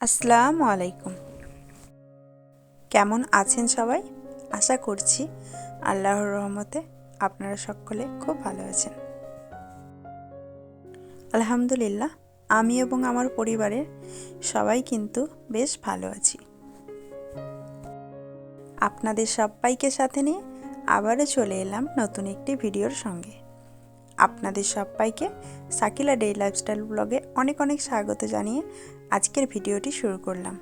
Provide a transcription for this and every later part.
আসসালামু আলাইকুম। কেমন আছেন সবাই? আশা করছি আল্লাহর রহমতে আপনারা সকলে খুব ভালো আছেন। আলহামদুলিল্লাহ, আমি এবং আমার পরিবারের সবাই কিন্তু বেশ ভালো আছি। আপনাদের সবাইকে সাথে নিয়ে আবারও চলে এলাম নতুন একটি ভিডিওর সঙ্গে। আপনাদের সবাইকে সাকিলা ডে লাইফস্টাইল ব্লগে অনেক অনেক স্বাগত জানিয়ে আজকের ভিডিওটি শুরু করলাম।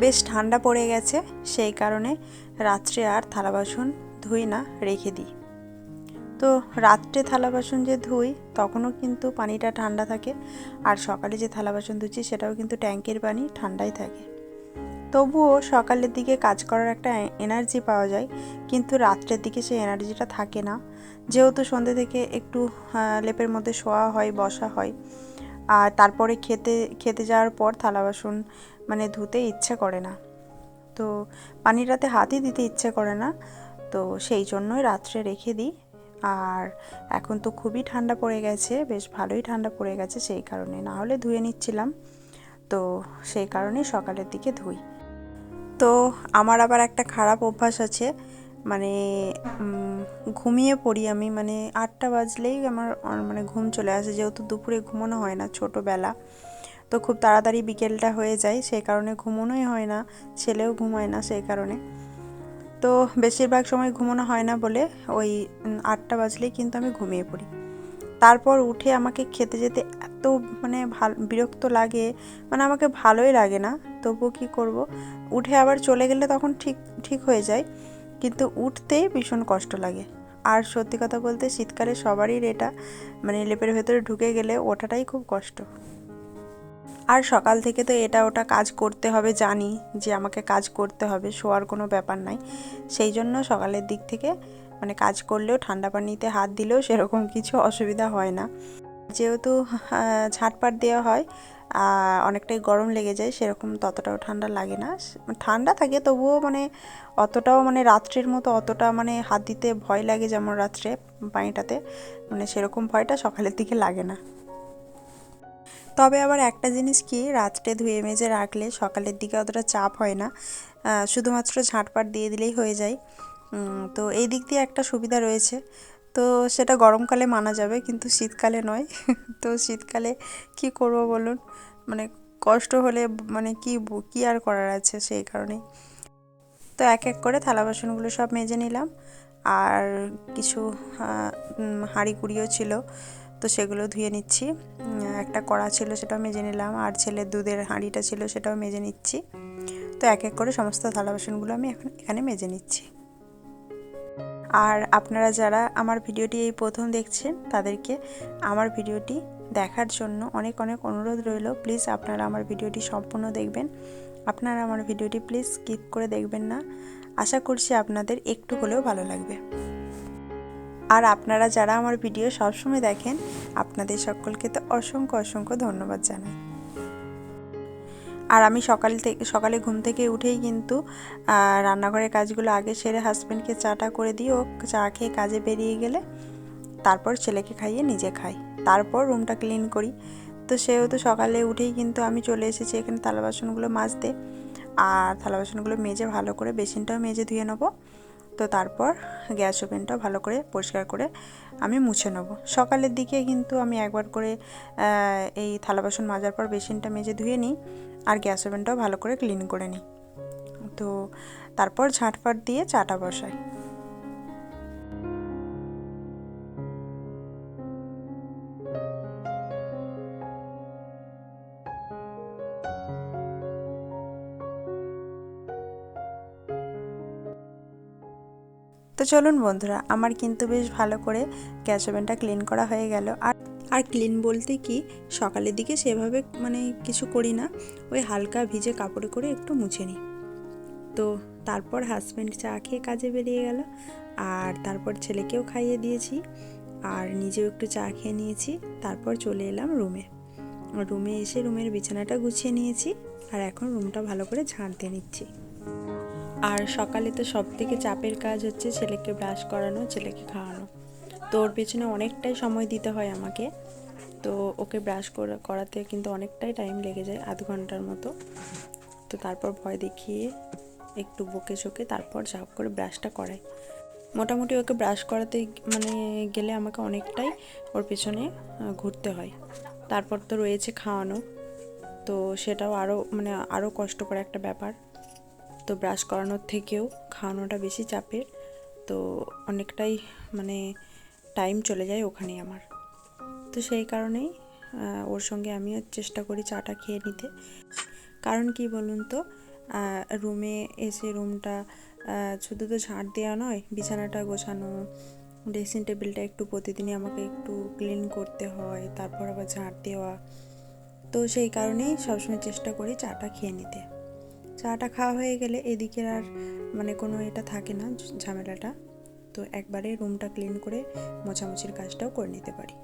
বেশ ঠান্ডা পড়ে গেছে, সেই কারণে রাত্রে আর থালা বাসন ধুই না, রেখে দিই। তো রাত্রে থালা বাসন যে ধুই, তখনও কিন্তু পানিটা ঠান্ডা থাকে, আর সকালে যে থালা বাসন ধুচ্ছি, সেটাও কিন্তু ট্যাঙ্কের পানি ঠান্ডাই থাকে। তবুও সকালের দিকে কাজ করার একটা এনার্জি পাওয়া যায়, কিন্তু রাত্রের দিকে সেই এনার্জিটা থাকে না। যেহেতু সন্ধ্যে থেকে একটু লেপের মধ্যে শোয়া হয়, বসা হয় আর তারপরে খেতে খেতে যাওয়ার পর থালা বাসন মানে ধুতে ইচ্ছে করে না। তো পানিটাতে হাতই দিতে ইচ্ছে করে না। তো সেই জন্যই রাত্রে রেখে দিই। আর এখন তো খুবই ঠান্ডা পড়ে গেছে, বেশ ভালোই ঠান্ডা পড়ে গেছে সেই কারণে। না হলে ধুয়ে নিচ্ছিলাম। তো সেই কারণে সকালের দিকে ধুই। তো আমার আবার একটা খারাপ অভ্যাস আছে। মানে ঘুমিয়ে পড়ি আমি। মানে আটটা বাজলেই আমার মানে ঘুম চলে আসে। যেহেতু দুপুরে ঘুমানো হয় না ছোটোবেলা, তো খুব তাড়াতাড়ি বিকেলটা হয়ে যায়। সেই কারণে ঘুমোনোই হয় না, ছেলেও ঘুমায় না সেই কারণে। তো বেশিরভাগ সময় ঘুমানো হয় না বলে ওই আটটা বাজলেই কিন্তু আমি ঘুমিয়ে পড়ি। তারপর উঠে আমাকে খেতে যেতে এত মানে ভালো, বিরক্ত লাগে। মানে আমাকে ভালোই লাগে না। তবুও কী করব? উঠে আবার চলে গেলে তখন ঠিক ঠিক হয়ে যায়। কিন্তু উঠতেই ভীষণ কষ্ট লাগে। আর সত্যি কথা বলতে শীতকালে সবারই এটা মানে লেপের ভেতরে ঢুকে গেলে ওঠাটাই খুব কষ্ট। আর সকাল থেকে তো এটা ওটা কাজ করতে হবে জানি যে আমাকে কাজ করতে হবে, শোয়ার কোনো ব্যাপার নাই। সেই জন্য সকালের দিক থেকে মানে কাজ করলেও ঠান্ডা পানিতে হাত দিলেও সেরকম কিছু অসুবিধা হয় না। যেহেতু ঝাঁটপাট দেওয়া হয় অনেকটাই গরম লেগে যায়, সেরকম ততটাও ঠান্ডা লাগে না। ঠান্ডা থাকে তবুও মানে অতটাও মানে রাত্রের মতো অতটা মানে হাত দিতে ভয় লাগে যেমন রাত্রে পানিটাতে মানে সেরকম ভয়টা সকালের দিকে লাগে না। তবে আবার একটা জিনিস কি, রাত্রে ধুয়ে মেজে রাখলে সকালের দিকে অতটা চাপ হয় না। শুধুমাত্র ঝাঁটপাট দিয়ে দিলেই হয়ে যায়। তো এই দিক দিয়ে একটা সুবিধা রয়েছে। তো সেটা গরমকালে মানা যাবে, কিন্তু শীতকালে নয়। তো শীতকালে কি করব বলুন? মানে কষ্ট হলে মানে কি কী আর করার আছে সেই কারণেই। তো এক এক করে থালা বাসনগুলো সব মেজে নিলাম। আর কিছু হাঁড়ি কুড়িও ছিল, তো সেগুলো ধুয়ে নিচ্ছি। একটা কড়া ছিল সেটাও মেজে নিলাম, আর ছেলের দুধের হাঁড়িটা ছিল সেটাও মেজে নিচ্ছি। তো এক এক করে সমস্ত থালা বাসনগুলো আমি এখন এখানে মেজে নিচ্ছি। আর আপনারা যারা আমার ভিডিওটি এই প্রথম দেখছেন, তাদেরকে আমার ভিডিওটি দেখার জন্য অনেক অনেক অনুরোধ রইল। প্লিজ আপনারা আমার ভিডিওটি সম্পূর্ণ দেখবেন। আপনারা আমার ভিডিওটি প্লিজ স্কিপ করে দেখবেন না। আশা করছি আপনাদের একটু হলেও ভালো লাগবে। আর আপনারা যারা আমার ভিডিও সবসময় দেখেন, আপনাদের সকলকে তো অসংখ্য অসংখ্য ধন্যবাদ জানাই। আর আমি সকাল থেকে সকালে ঘুম থেকে উঠেই কিন্তু রান্নাঘরের কাজগুলো আগে সেরে হাজব্যান্ডকে চাটা করে দিই, ও চা খেয়ে কাজে বেরিয়ে গেলে তারপর ছেলেকে খাইয়ে নিজে খাই। তারপর রুমটা ক্লিন করি। তো সেহেতু সকালে উঠেই কিন্তু আমি চলে এসেছি এখানে থালা বাসনগুলো মাজতে। আর থালা বাসনগুলো মেজে ভালো করে বেসিনটাও মেজে ধুয়ে নেব। তো তারপর গ্যাস ওভেনটাও ভালো করে পরিষ্কার করে আমি মুছে নেব। সকালের দিকে কিন্তু আমি একবার করে এই থালা বাসন মাজার পর বেসিনটা মেজে ধুয়ে নিই। আর গ্যাস ওভেনটাও ভালো করে ক্লিন করে নিই। তো তারপর ঝাঁটফাট দিয়ে চাটা বসাই। তো চলুন বন্ধুরা, আমার কিন্তু বেশ ভালো করে গ্যাস ওভেনটা ক্লিন করা হয়ে গেল। আর আর ক্লিন বলতে কি, সকালের দিকে সেভাবে মানে কিছু করি না। ওই হালকা ভিজে কাপড়ে করে একটু মুছে নিই। তো তারপর হাজব্যান্ড চা খেয়ে কাজে বেরিয়ে গেল। আর তারপর ছেলেকেও খাইয়ে দিয়েছি। আর নিজেও একটু চা খেয়ে নিয়েছি। তারপর চলে এলাম রুমে। রুমে এসে রুমের বিছানাটা গুছিয়ে নিয়েছি। আর এখন রুমটা ভালো করে ঝাঁট দিয়ে নিচ্ছি। আর সকালে তো সব থেকে চাপের কাজ হচ্ছে ছেলেকে ব্রাশ করানো, ছেলেকে খাওয়ানো। তো ওর পেছনে অনেকটাই সময় দিতে হয় আমাকে। তো ওকে ব্রাশ করাতে কিন্তু অনেকটাই টাইম লেগে যায়, আধ ঘণ্টার মতো। তো তারপর ভয় দেখিয়ে একটু বকে চোকে তারপর ঝাপ করে ব্রাশটা করাই। মোটামুটি ওকে ব্রাশ করাতে মানে গেলে আমাকে অনেকটাই ওর পেছনে ঘুরতে হয়। তারপর তো রয়েছে খাওয়ানো। তো সেটাও আরও মানে আরও কষ্টকর একটা ব্যাপার। তো ব্রাশ করানোর থেকেও খাওয়ানোটা বেশি চাপের। তো অনেকটাই মানে টাইম চলে যায় ওখানে আমার। তো সেই কারণেই ওর সঙ্গে আমিও চেষ্টা করি চাটা খেয়ে নিতে। কারণ কি বলুন তো রুমে এসে রুমটা শুধু তো ঝাড় দেওয়া নয়, বিছানাটা গোছানো ড্রেসিং টেবিলটা একটু প্রতিদিনই আমাকে একটু ক্লিন করতে হয়, তারপর আবার ঝাড় দেওয়া। তো সেই কারণেই সবসময় চেষ্টা করি চাটা খেয়ে নিতে। চাটা খাওয়া হয়ে গেলে এদিকের আর মানে কোনো এটা থাকে না, ঝামেলাটা। তো একবারে রুমটা ক্লিন করে মোছামুছির কাজটাও করে নিতে পারি।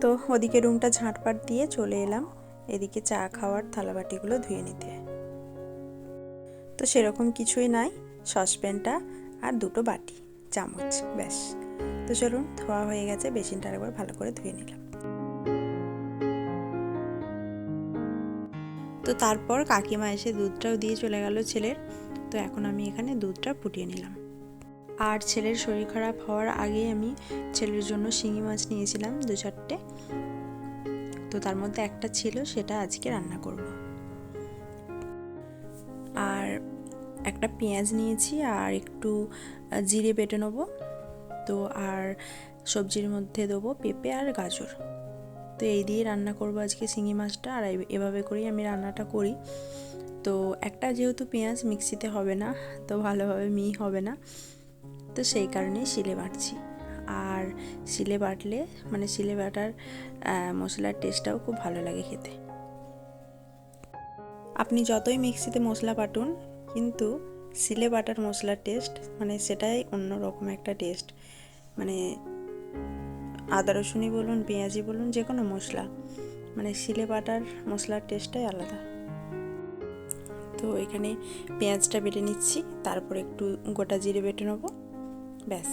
তো ওদিকে রুমটা ঝাঁটপাট দিয়ে চলে এলাম, এদিকে চা খাওয়ার থালাবাটিগুলো ধুয়ে নিতে। তো সেরকম কিছুই নাই, সসপ্যানটা আর দুটো বাটি, চামচ, ব্যাস। তো চলুন, ধোয়া হয়ে গেছে, বেসিনটা একবার ভালো করে ধুয়ে নিলাম। তো তারপর কাকিমা এসে দুধটাও দিয়ে চলে গেল ছেলের, তো এখন আমি এখানে দুধটা ফুটিয়ে নিলাম। আর ছেলের শরীর খারাপ হওয়ার আগেই আমি ছেলের জন্য শিঙি মাছ নিয়েছিলাম দু চারটে। তো তার মধ্যে একটা ছিল, সেটা আজকে রান্না করব। আর একটা পেঁয়াজ নিয়েছি আর একটু জিরে বেটে নেব। তো আর সবজির মধ্যে দেবো পেঁপে আর গাজর। তো এই দিয়ে রান্না করব আজকে শিঙি মাছটা আর এভাবে করেই আমি রান্নাটা করি। তো একটা যেহেতু পেঁয়াজ মিক্সিতে হবে না, তো ভালোভাবে মি হবে না। তো সেই কারণেই শিলে বাটছি। আর শিলে বাটলে মানে শিলে বাটার মশলার টেস্টটাও খুব ভালো লাগে খেতে। আপনি যতই মিক্সিতে মশলা বাটুন, কিন্তু শিলে বাটার মশলার টেস্ট মানে সেটাই অন্য রকম একটা টেস্ট মানে আদা, রসুনই বলুন পেঁয়াজি বলুন যে কোনো মশলা। মানে শিলে বাটার মশলার টেস্টটাই আলাদা। তো এখানে পেঁয়াজটা বেটে নিচ্ছি, তারপর একটু গোটা জিরে বেটে নেব। ব্যাস,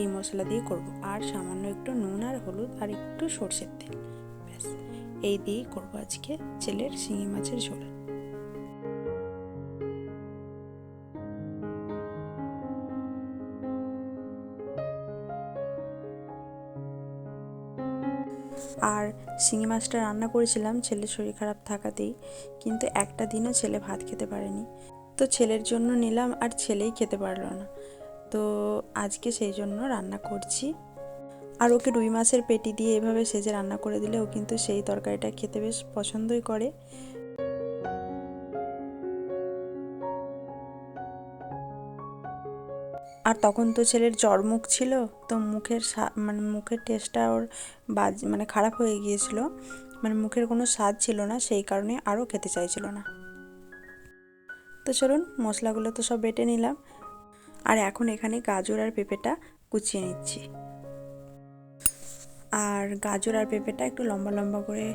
এই মশলা দিয়ে করব। আর সামান্য একটু নুন আর হলুদ আর একটু সর্ষের তেল। ব্যাস, এই দিয়েই করব আজকে ছেলের শিঙি মাছের ঝোল। আর শিঙি মাছটা রান্না করেছিলাম, ছেলের শরীর খারাপ থাকাতেই। কিন্তু একটা দিনও ছেলে ভাত খেতে পারেনি। তো ছেলের জন্য নিলাম আর ছেলেই খেতে পারল না। তো আজকে সেই জন্য রান্না করছি। আর ওকে রুই মাছের পেটি দিয়ে এভাবে সেজে রান্না করে দিলে ও কিন্তু সেই তরকারিটা খেতে বেশ পছন্দই করে। আর তখন তো ছেলের জ্বর মুখ ছিল, তো মুখের মানে মুখের টেস্টটা ওর বাজ মানে খারাপ হয়ে গিয়েছিল। মানে মুখের কোনো স্বাদ ছিল না, সেই কারণে আরও খেতে চাইছিল না। তো চলুন, মশলাগুলো তো সব বেটে নিলাম। আর এখন এখানে গাজর আর পেঁপেটা কুচিয়ে নিচ্ছি। আর গাজর আর পেঁপেটা একটু লম্বা লম্বা করে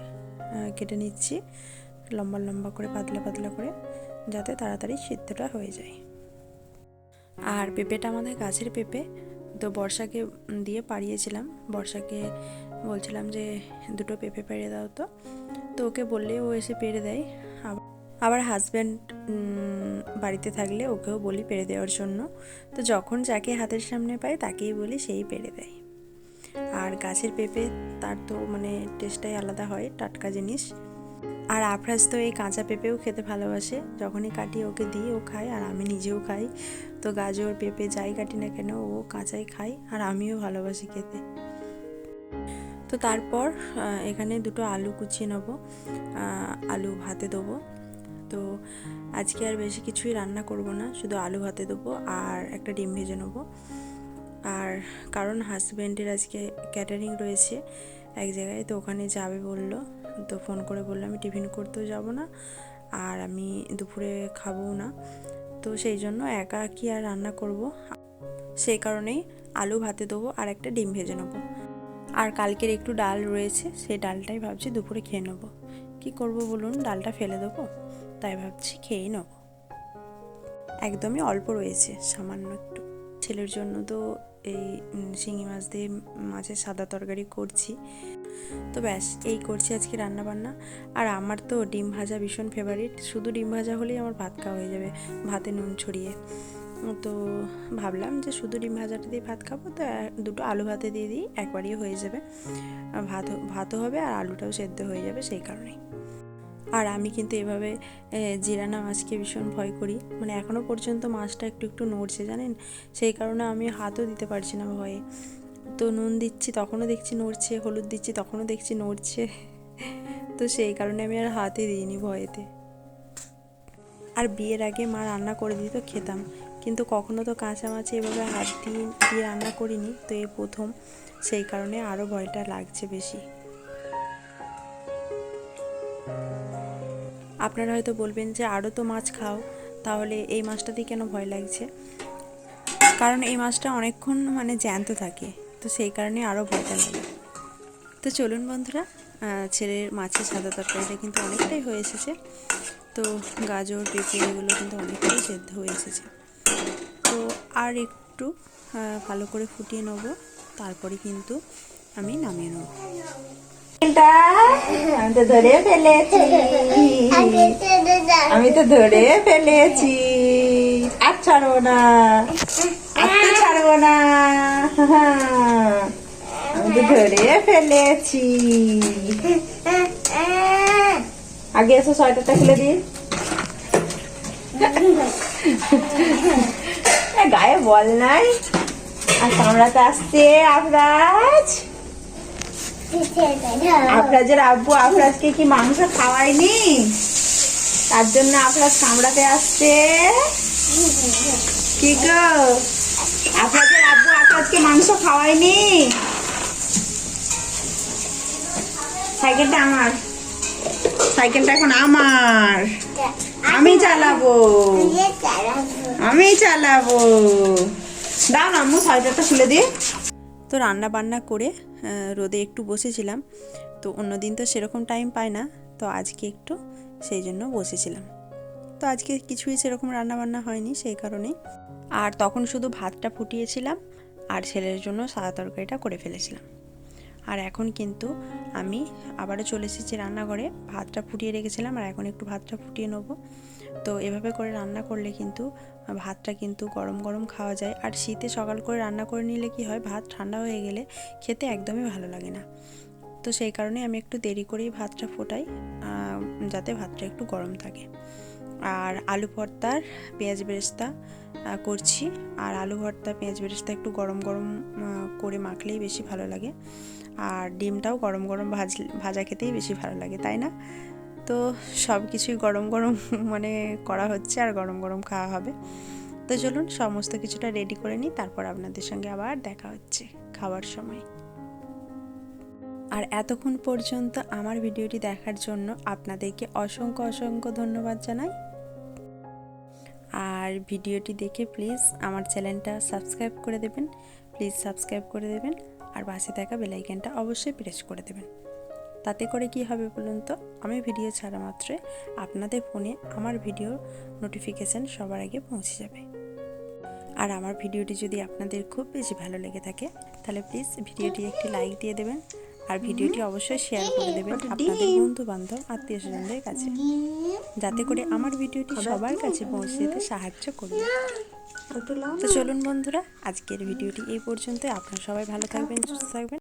কেটে নিচ্ছি। লম্বা লম্বা করে, পাতলা পাতলা করে, যাতে তাড়াতাড়ি সিদ্ধটা হয়ে যায়। আর পেঁপেটা আমাদের গাছের পেঁপে। তো বর্ষাকে দিয়ে পাড়িয়েছিলাম। বর্ষাকে বলছিলাম যে, দুটো পেঁপে পেড়ে দাও তো। তো ওকে বললে ও এসে পেড়ে দেয়। আবার আবার হাজব্যান্ড বাড়িতে থাকলে ওকেও বলি পেরে দেওয়ার জন্য। তো যখন যাকে হাতের সামনে পাই তাকেই বলি সেই পেরে দেয়। আর গাছের পেঁপে তার তো মানে টেস্টটাই আলাদা হয়, টাটকা জিনিস। আর আফরাজ তো এই কাঁচা পেঁপেও খেতে ভালোবাসে। যখনই কাটি ওকে দিই, ও খায় আর আমি নিজেও খাই। তো গাজর, পেঁপে যাই কাটি না কেন ও কাঁচাই খাই আর আমিও ভালোবাসি খেতে। তো তারপর এখানে দুটো আলু কুচিয়ে নেব। আলু ভাতে দেবো। তো আজকে আর বেশি কিছুই রান্না করব না, শুধু আলু ভাতে দেবো আর একটা ডিম ভেজে নেব। আর কারণ হাজব্যান্ডের আজকে ক্যাটারিং রয়েছে এক জায়গায়, তো ওখানে যাবে বলল, তো ফোন করে বলল আমি টিফিন করতেও যাব না আর আমি দুপুরে খাব না। তো সেই জন্য একা কি আর রান্না করব? সেই কারণেই আলু ভাতে দেবো আর একটা ডিম ভেজে নেব। আর কালকের একটু ডাল রয়েছে, সেই ডালটাই ভাবছি দুপুরে খেয়ে নেব। কি করব বলুন, ডালটা ফেলে দেবো? তাই ভাবছি খেয়েই নেব। একদমই অল্প রয়েছে, সামান্য একটু। ছেলের জন্য তো এই শিঙি মাছ দিয়ে মাছের সাদা তরকারি করছি। তো ব্যাস, এই করছি আজকে রান্না বান্না আর আমার তো ডিম ভাজা ভীষণ ফেভারিট শুধু ডিম ভাজা হলেই আমার ভাত খাওয়া হয়ে যাবে, ভাতে নুন ছড়িয়ে। তো ভাবলাম যে শুধু ডিম ভাজাটা দিয়ে ভাত খাব, তো দুটো আলু ভাতে দিয়ে দিই, একবারই হয়ে যাবে। ভাত ভাতও হবে আর আলুটাও সেদ্ধ হয়ে যাবে, সেই কারণেই। আর আমি কিন্তু এভাবে জিরানা মাছকে ভীষণ ভয় করি। মানে এখনও পর্যন্ত মাছটা একটু একটু নড়ছে, জানেন? সেই কারণে আমি হাতও দিতে পারছি না ভয়ে। তো নুন দিচ্ছি, তখনও দেখছি নড়ছে, হলুদ দিচ্ছি, তখনও দেখছি নড়ছে। তো সেই কারণে আমি আর হাতে দিইনি ভয়েতে। আর বিয়ের আগে মা রান্না করে দিত, খেতাম। কিন্তু কখনো তো কাঁচা মাছে এভাবে হাত দিয়ে দিয়ে রান্না করিনি। তো এই প্রথম, সেই কারণে আরও ভয়টা লাগছে বেশি। আপনারা হয়তো বলবেন যে আরও তো মাছ খাও, তাহলে এই মাছটাতেই কেন ভয় লাগছে? কারণ এই মাছটা অনেকক্ষণ মানে জ্যান্ত থাকে, তো সেই কারণে আরও ভয়টা লাগে। তো চলুন বন্ধুরা ছেলের মাছের সাদা তরকারিটা কিন্তু অনেকটাই হয়ে এসেছে। তো গাজর পেঁপে এগুলো কিন্তু অনেকটাই সেদ্ধ হয়ে এসেছে। তো আর একটু ভালো করে ফুটিয়ে নেব, তারপরে কিন্তু আমি নামিয়ে নেব। আমি তো ধরে ফেলেছি। আমি তো ধরে ফেলেছি। আর ছাড়বো না আর ছাড়বো না। আমি তো ধরে ফেলেছি। আগে এসো সোয়েটারটা খুলে এ, গায়ে বল নাই। আর কামড়াতে আসছে আপনার আফরাজের আব্বু আফরাজকে কি মাংস খাওয়ায়নি? তার জন্য আফরাজ কামড়াতে আসছে। কি গো? আফরাজের আব্বু আফরাজকে মাংস খাওয়ায়নি? সাইকেলটা আমার। সাইকেলটা এখন আমার। আমি চালাবো। আমি চালাবো। দাও না, আম্মু, সাইকেলটা খুলে দিয়ে তো রান্না বান্না করে রোদে একটু বসেছিলাম। তো অন্যদিন তো সেরকম টাইম পায় না, তো আজকে একটু সেই জন্য বসেছিলাম। তো আজকে কিছুই সেরকম রান্না বান্না হয়নি সেই কারণেই। আর তখন শুধু ভাতটা ফুটিয়েছিলাম, আর ছেলের জন্য সাদা তরকারিটা করে ফেলেছিলাম। আর এখন কিন্তু আমি আবারও চলে এসেছি রান্নাঘরে, ভাতটা ফুটিয়ে রেখেছিলাম, আর এখন একটু ভাতটা ফুটিয়ে নেব। তো এভাবে করে রান্না করলে কিন্তু, ভাতটা কিন্তু গরম গরম খাওয়া যায়। আর শীতে সকাল করে রান্না করে নিলে কি হয়, ভাত ঠান্ডা হয়ে গেলে খেতে একদমই ভালো লাগে না। তো সেই কারণে আমি একটু দেরি করেই ভাতটা ফোটাই যাতে ভাতটা একটু গরম থাকে। আর আলু ভর্তার পেঁয়াজ বেরেস্তা করছি। আর আলু ভর্তা, পেঁয়াজ বেরেস্তা একটু গরম গরম করে মাখলেই বেশি ভালো লাগে। আর ডিমটাও গরম গরম ভাজ, ভাজা খেতেই বেশি ভালো লাগে, তাই না? তো সব কিছুই গরম গরম মানে করা হচ্ছে আর গরম গরম খাওয়া হবে। তো চলুন সমস্ত কিছুটা রেডি করে নিই, তারপর আপনাদের সঙ্গে আবার দেখা হচ্ছে খাওয়ার সময়। আর এতক্ষণ পর্যন্ত আমার ভিডিওটি দেখার জন্য আপনাদেরকে অসংখ্য অসংখ্য ধন্যবাদ জানাই। আর ভিডিওটি দেখে প্লিজ আমার চ্যানেলটা সাবস্ক্রাইব করে দেবেন প্লিজ সাবস্ক্রাইব করে দেবেন, আর পাশে থাকা বেলাইকেনটা অবশ্যই প্রেস করে দেবেন। তাতে করে কি হবে বলুন তো? আমি ভিডিও ছাড়া মাত্রই আপনাদের ফোনে আমার ভিডিও নোটিফিকেশান সবার আগে পৌঁছে যাবে। আর আমার ভিডিওটি যদি আপনাদের খুব বেশি ভালো লেগে থাকে, তাহলে প্লিজ ভিডিওটি একটি লাইক দিয়ে দেবেন আর ভিডিওটি অবশ্যই শেয়ার করে দেবেন আপনাদের বন্ধু বান্ধব আত্মীয় স্বজনদের কাছে। যাতে করে আমার ভিডিওটি সবার কাছে পৌঁছে যেতে সাহায্য করবে। তো চলুন বন্ধুরা, আজকের ভিডিওটি এই পর্যন্ত আপনারা সবাই ভালো থাকবেন, সুস্থ থাকবেন।